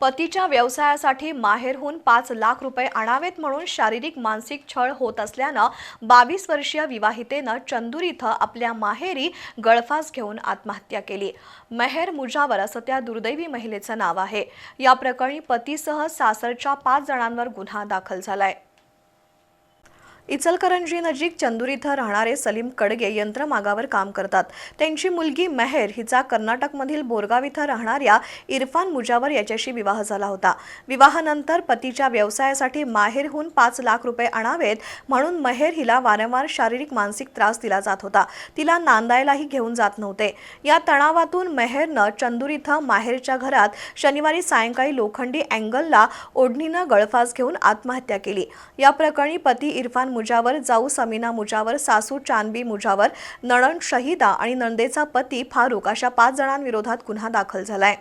पतीच्या व्यवसायासाठी माहेरहून पाच लाख रुपये आणावेत म्हणून शारीरिक मानसिक छळ होत असल्यानं बावीस वर्षीय विवाहितेनं चंदूर इथं आपल्या माहेरी गळफास घेऊन आत्महत्या केली. मेहर मुजावर असं त्या दुर्दैवी महिलेचं नाव आहे. या प्रकरणी पतीसह सासरच्या पाच जणांवर गुन्हा दाखल झालाय. इचलकरंजी नजीक चंदूर इथं राहणारे सलीम कडगे यंत्रमागावर काम करतात. त्यांची मुलगी मेहर हिचा कर्नाटकमधील बोरगाव इथं राहणाऱ्या इरफान मुजावर याच्याशी विवाह झाला होता. विवाहानंतर पतीच्या व्यवसायासाठी माहेरहून पाच लाख रुपये आणावेत म्हणून मेहर हिला वारंवार शारीरिक मानसिक त्रास दिला जात होता. तिला नांदायलाही घेऊन जात नव्हते. या तणावातून मेहरनं चंदूर इथं माहेरच्या घरात शनिवारी सायंकाळी लोखंडी अँगलला ओढणीनं गळफास घेऊन आत्महत्या केली. या प्रकरणी पती इरफान मुजावर जाऊ समीना मुजावर सासू चानबी मुजावर नणंद शहीदा आणि नंदेचा पती फारुक अशा पाच जणांविरोधात गुन्हा दाखल झालाय.